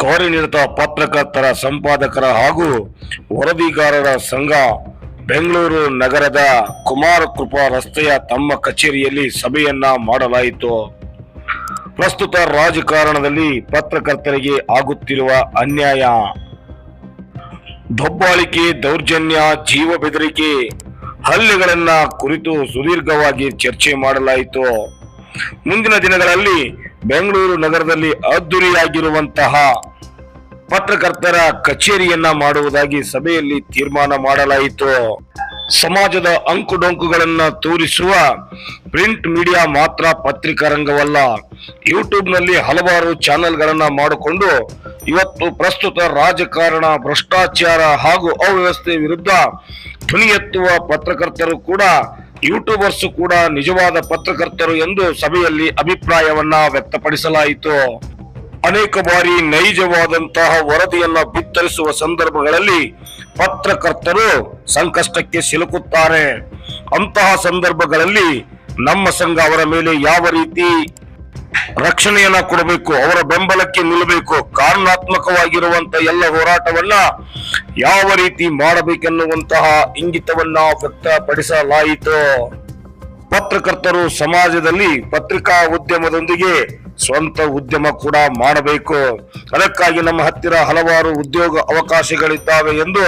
ಕಾರ್ಯನಿರತ ಪತ್ರಕರ್ತರ ಸಂಪಾದಕರ ಹಾಗೂ ವರದಿಗಾರರ ಸಂಘ ಬೆಂಗಳೂರು ನಗರದ ಕುಮಾರ ಕೃಪಾ ರಸ್ತೆಯ ತಮ್ಮ ಕಚೇರಿಯಲ್ಲಿ ಸಭೆಯನ್ನ ಮಾಡಲಾಯಿತು. ಪ್ರಸ್ತುತ ರಾಜಕಾರಣದಲ್ಲಿ ಪತ್ರಕರ್ತರಿಗೆ ಆಗುತ್ತಿರುವ ಅನ್ಯಾಯ. ದಬ್ಬಾಳಿಕೆ, ದೌರ್ಜನ್ಯ, ಜೀವ ಬೆದರಿಕೆ ಹಲ್ಲೆಗಳನ್ನ ಕುರಿತು ಸುದೀರ್ಘವಾಗಿ ಚರ್ಚೆ ಮಾಡಲಾಯಿತು. ಮುಂದಿನ ದಿನಗಳಲ್ಲಿ ಬೆಂಗಳೂರು ನಗರದಲ್ಲಿ ಅದ್ದೂರಿಯಾಗಿರುವಂತಹ ಪತ್ರಕರ್ತರ ಕಚೇರಿಯನ್ನ ಮಾಡುವುದಾಗಿ ಸಭೆಯಲ್ಲಿ ತೀರ್ಮಾನ ಮಾಡಲಾಯಿತು. ಸಮಾಜದ ಅಂಕುಡೊಂಕುಗಳನ್ನು ತೋರಿಸುವ ಪ್ರಿಂಟ್ ಮೀಡಿಯಾ ಮಾತ್ರ ಪತ್ರಿಕಾ ರಂಗವಲ್ಲ ಯೂಟ್ಯೂಬ್ನಲ್ಲಿ ಹಲವಾರು ಚಾನೆಲ್ಗಳನ್ನು ಮಾಡಿಕೊಂಡು ಇವತ್ತು ಪ್ರಸ್ತುತ ರಾಜಕಾರಣ, ಭ್ರಷ್ಟಾಚಾರ ಹಾಗೂ ಅವ್ಯವಸ್ಥೆ ವಿರುದ್ಧ ಧ್ವನಿ ಎತ್ತುವ ಪತ್ರಕರ್ತರು ಕೂಡ ಯೂಟ್ಯೂಬರ್ಸ್ ಕೂಡ ನಿಜವಾದ ಪತ್ರಕರ್ತರು ಎಂದು ಸಭೆಯಲ್ಲಿ ಅಭಿಪ್ರಾಯವನ್ನ ವ್ಯಕ್ತಪಡಿಸಲಾಯಿತು. ಅನೇಕ ಬಾರಿ ನೈಜವಾದಂತಹ ವರದಿಯನ್ನ ಬಿತ್ತರಿಸುವ ಸಂದರ್ಭಗಳಲ್ಲಿ ಪತ್ರಕರ್ತರು ಸಂಕಷ್ಟಕ್ಕೆ ಸಿಲುಕುತ್ತಾರೆ. ಅಂತಹ ಸಂದರ್ಭಗಳಲ್ಲಿ ನಮ್ಮ ಸಂಘ ಅವರ ಮೇಲೆ ಯಾವ ರೀತಿ ರಕ್ಷಣೆಯನ್ನ ಕೊಡಬೇಕು, ಅವರ ಬೆಂಬಲಕ್ಕೆ ನಿಲ್ಲಬೇಕು ಕಾನೂನಾತ್ಮಕವಾಗಿರುವಂತ ಎಲ್ಲ ಹೋರಾಟವನ್ನ ಯಾವ ರೀತಿ ಮಾಡಬೇಕೆನ್ನುವಂತಹ ಇಂಗಿತವನ್ನ ವ್ಯಕ್ತಪಡಿಸಲಾಯಿತು. ಪತ್ರಕರ್ತರು ಸಮಾಜದಲ್ಲಿ ಪತ್ರಿಕಾ ಉದ್ಯಮದೊಂದಿಗೆ ಸ್ವಂತ ಉದ್ಯಮ ಕೂಡ ಮಾಡಬೇಕು. ಅದಕ್ಕಾಗಿ ನಮ್ಮ ಹತ್ತಿರ ಹಲವಾರು ಉದ್ಯೋಗ ಅವಕಾಶಗಳಿದ್ದಾವೆ ಎಂದು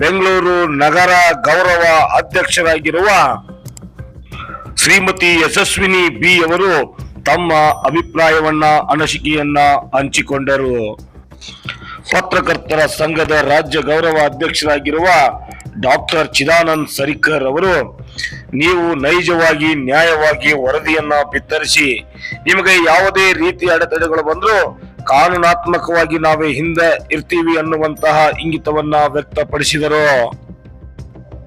ಬೆಂಗಳೂರು ನಗರ ಗೌರವ ಅಧ್ಯಕ್ಷರಾಗಿರುವ ಶ್ರೀಮತಿ ಯಶಸ್ವಿನಿ ಬಿ ಅವರು ತಮ್ಮ ಅಭಿಪ್ರಾಯವನ್ನ ಅನಶಿಕೆಯನ್ನ ಹಂಚಿಕೊಂಡರು. ಪತ್ರಕರ್ತರ ಸಂಘದ ರಾಜ್ಯ ಗೌರವ ಅಧ್ಯಕ್ಷರಾಗಿರುವ ಡಾಕ್ಟರ್ ಚಿದಾನಂದ್ ಸರಿಕರ್ ಅವರು, ನೀವು ನೈಜವಾಗಿ, ನ್ಯಾಯವಾಗಿ ವರದಿಯನ್ನ ಬಿತ್ತರಿಸಿ, ನಿಮಗೆ ಯಾವುದೇ ರೀತಿ ಅಡೆತಡೆಗಳು ಬಂದರೂ ಕಾನೂನಾತ್ಮಕವಾಗಿ ನಾವೇ ಹಿಂದೆ ಇರ್ತೀವಿ ಅನ್ನುವಂತಹ ಇಂಗಿತವನ್ನ ವ್ಯಕ್ತಪಡಿಸಿದರು.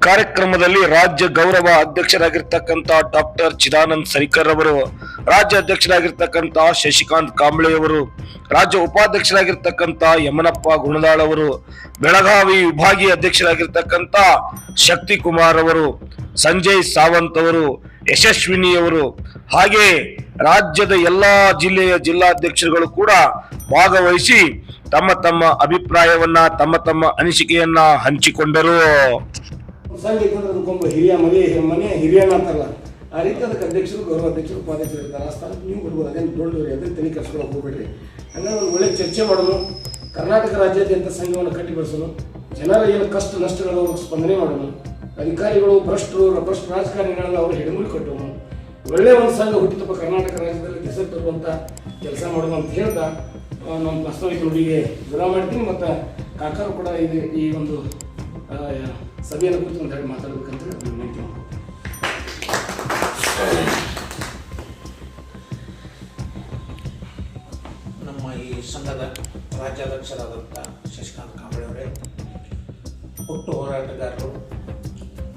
ಕಾರ್ಯಕ್ರಮದಲ್ಲಿ ರಾಜ್ಯ ಗೌರವ ಅಧ್ಯಕ್ಷರಾಗಿರ್ತಕ್ಕಂತ ಡಾಕ್ಟರ್ ಚಿದಾನಂದ್ ಸರಿಕರ್ ಅವರು, ರಾಜ್ಯ ಅಧ್ಯಕ್ಷರಾಗಿರ್ತಕ್ಕಂತ ಶಶಿಕಾಂತ್ ಕಾಂಬ್ಳೆ ಅವರು, ರಾಜ್ಯ ಉಪಾಧ್ಯಕ್ಷರಾಗಿರ್ತಕ್ಕಂತ ಯಮನಪ್ಪ ಗುಣದಾಳ್ ಅವರು, ಬೆಳಗಾವಿ ವಿಭಾಗೀಯ ಅಧ್ಯಕ್ಷರಾಗಿರ್ತಕ್ಕಂಥ ಶಕ್ತಿ ಕುಮಾರ್ ಅವರು, ಸಂಜಯ್ ಸಾವಂತ್ ಅವರು, ಯಶಸ್ವಿನಿ ಅವರು, ಹಾಗೆ ರಾಜ್ಯದ ಎಲ್ಲಾ ಜಿಲ್ಲೆಯ ಜಿಲ್ಲಾಧ್ಯಕ್ಷರುಗಳು ಕೂಡ ಭಾಗವಹಿಸಿ ತಮ್ಮ ತಮ್ಮ ಅಭಿಪ್ರಾಯವನ್ನ, ತಮ್ಮ ತಮ್ಮ ಅನಿಸಿಕೆಯನ್ನ ಹಂಚಿಕೊಂಡರು. ಸಂಘ ಇತ್ತಂದ್ರೆ ಹಿರಿಯ ಮನೆ ಮನೆ ಹಿರಿಯಣ್ಣ ಅಂತಾರಲ್ಲ ಆ ರೀತಿ ಅದಕ್ಕೆ ಅಧ್ಯಕ್ಷರು, ಗೌರವ ಅಧ್ಯಕ್ಷರು, ಉಪಾಧ್ಯಕ್ಷರು ಇರ್ತಾರೆ. ಆ ಸ್ಥಾನಕ್ಕೆ ನೀವು ಬಿಡ್ಬೋದು ಅದೇನು ದೊಡ್ಡವ್ರಿ ಅದನ್ನು ತಲೆ ಕರ್ಸ್ಕೊಳಕ್ಕೆ ಹೋಗ್ಬೇಡ್ರಿ. ಹಂಗಾಗಿ ಒಂದು ಒಳ್ಳೆ ಚರ್ಚೆ ಮಾಡೋದು, ಕರ್ನಾಟಕ ರಾಜ್ಯಾದ್ಯಂತ ಸಂಘವನ್ನು ಕಟ್ಟಿ ಬೆಳೆಸೋದು, ಜನರ ಏನು ಕಷ್ಟ ನಷ್ಟಗಳು ಸ್ಪಂದನೆ ಮಾಡೋದು, ಅಧಿಕಾರಿಗಳು, ಭ್ರಷ್ಟರು, ಭ್ರಷ್ಟ ರಾಜಕಾರಣಿಗಳನ್ನ ಅವರು ಹಿಡಿಮುಡಿ ಕಟ್ಟೋದು ಒಳ್ಳೆಯ ಒಂದು ಸಂಘ ಹುಟ್ಟಿತಪ್ಪ ಕರ್ನಾಟಕ ರಾಜ್ಯದಲ್ಲಿ ಹೆಸರು ತರುವಂಥ ಕೆಲಸ ಮಾಡೋದು ಅಂತ ಹೇಳ್ತಾ ನಮ್ಮ ಪ್ರಸ್ತಾವಿಕ ನುಡಿಗೆ ದೂರ ಮಾಡ್ತೀನಿ. ಮತ್ತು ಕಾಕರು ಕೂಡ ಇದು ಈ ಒಂದು ಸಭೆಯನ್ನು ಕುರಿತು ಒಂದು ಹೇಳಿ ಮಾತಾಡಬೇಕಂತ ನಾನು. ನಮ್ಮ ಈ ಸಂಘದ ರಾಜ್ಯಾಧ್ಯಕ್ಷರಾದಂಥ ಶಶಿಕಾಂತ್ ಕಾಂಬಳೆ ಅವರೇ ಹುಟ್ಟು ಹೋರಾಟಗಾರರು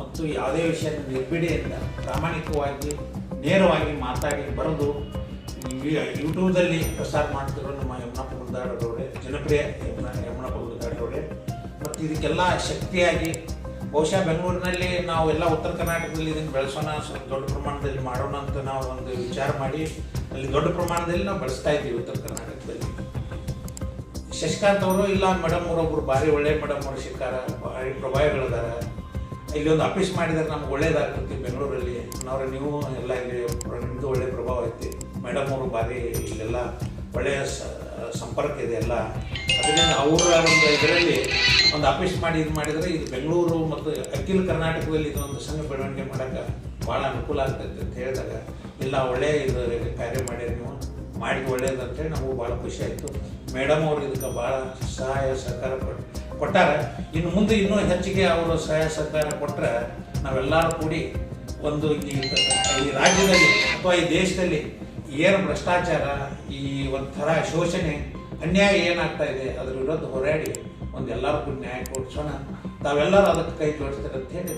ಮತ್ತು ಯಾವುದೇ ವಿಷಯ ನಿರ್ಬಿಡೆಯಿಂದ ಪ್ರಾಮಾಣಿಕವಾಗಿ, ನೇರವಾಗಿ ಮಾತಾಡಿ ಬರೆದು ಯೂಟ್ಯೂಬ್ದಲ್ಲಿ ಪ್ರಸಾರ ಮಾಡ್ತಿರೋ ನಮ್ಮ ಯಮುನಪ್ಪ ಗುಂದಾಡರವರೇ ಜನಪ್ರಿಯ ಯಮನ, ಯಮನಪ್ಪ ಇದಕ್ಕೆಲ್ಲ ಶಕ್ತಿಯಾಗಿ ಬಹುಶಃ ಬೆಂಗಳೂರಿನಲ್ಲಿ ನಾವು ಎಲ್ಲ ಉತ್ತರ ಕರ್ನಾಟಕದಲ್ಲಿ ಇದನ್ನು ಬೆಳೆಸೋಣ, ಸ್ವಲ್ಪ ದೊಡ್ಡ ಪ್ರಮಾಣದಲ್ಲಿ ಮಾಡೋಣ ಅಂತ ನಾವು ಒಂದು ವಿಚಾರ ಮಾಡಿ, ಅಲ್ಲಿ ದೊಡ್ಡ ಪ್ರಮಾಣದಲ್ಲಿ ನಾವು ಬಳಸ್ತಾ ಇದ್ದೀವಿ ಉತ್ತರ ಕರ್ನಾಟಕದಲ್ಲಿ. ಶಶಿಕಾಂತ್ ಅವರು, ಇಲ್ಲ ಮೇಡಮ್ ಒಬ್ಬರು ಭಾರಿ ಒಳ್ಳೆ ಮೇಡಮ್ ಅವರು ಶಿಕಾರ ಭಾರಿ ಪ್ರಭಾವಿಗಳಿದ್ದಾರೆ ಇಲ್ಲಿ ಒಂದು ಆಫೀಸ್ ಮಾಡಿದರೆ ನಮ್ಗೆ ಒಳ್ಳೇದಾಗ್ತೈತಿ ಬೆಂಗಳೂರಲ್ಲಿ. ಅವ್ರ ನೀವು ಎಲ್ಲ ಇಲ್ಲಿ ನಿಮ್ಮದು ಒಳ್ಳೆ ಪ್ರಭಾವ ಐತಿ. ಮೇಡಮ್ ಅವರು ಭಾರಿ ಇಲ್ಲೆಲ್ಲ ಒಳ್ಳೆಯ ಸಂಪರ್ಕ ಇದೆ ಎಲ್ಲ. ಅದರಿಂದ ಅವರ ಒಂದು ಇದರಲ್ಲಿ ಒಂದು ಆಫೀಸ್ ಮಾಡಿ ಇದು ಮಾಡಿದರೆ ಇದು ಬೆಂಗಳೂರು ಮತ್ತು ಅಖಿಲ ಕರ್ನಾಟಕದಲ್ಲಿ ಇದೊಂದು ಸಂಘ ಬೆಳವಣಿಗೆ ಮಾಡೋಕ್ಕೆ ಭಾಳ ಅನುಕೂಲ ಆಗ್ತೈತೆ ಅಂತ ಹೇಳಿದಾಗ, ಇಲ್ಲ ಒಳ್ಳೆಯ ಇದು ಕಾರ್ಯ ಮಾಡಿರಿ ನೀವು ಮಾಡಿ ಒಳ್ಳೇದು ಅಂತೇಳಿ ನಮಗೂ ಭಾಳ ಖುಷಿ ಆಯಿತು. ಮೇಡಮ್ ಅವರು ಇದಕ್ಕೆ ಭಾಳ ಸಹಾಯ ಸಹಕಾರ ಕೊಟ್ಟು ಕೊಟ್ಟಾರೆ. ಇನ್ನು ಮುಂದೆ ಇನ್ನೂ ಹೆಚ್ಚಿಗೆ ಅವರು ಸಹಾಯ ಸಹಕಾರ ಕೊಟ್ಟರೆ ನಾವೆಲ್ಲರೂ ಕೂಡಿ ಒಂದು ಈ ರಾಜ್ಯದಲ್ಲಿ ಅಥವಾ ಈ ದೇಶದಲ್ಲಿ ಏನು ಭ್ರಷ್ಟಾಚಾರ, ಈ ಒಂಥರ ಶೋಷಣೆ ಅನ್ಯಾಯ ಏನಾಗ್ತಾ ಇದೆ, ಅದ್ರ ವಿರುದ್ಧ ಹೋರಾಡಿ, ಒಂದು ಎಲ್ಲರಿಗೂ ನ್ಯಾಯ ಕೊಡಿಸೋಣ. ತಾವೆಲ್ಲರೂ ಅದಕ್ಕೆ ಕೈ ಜೋಡಿಸ್ತಾರೆ ಅಂತ ಹೇಳಿ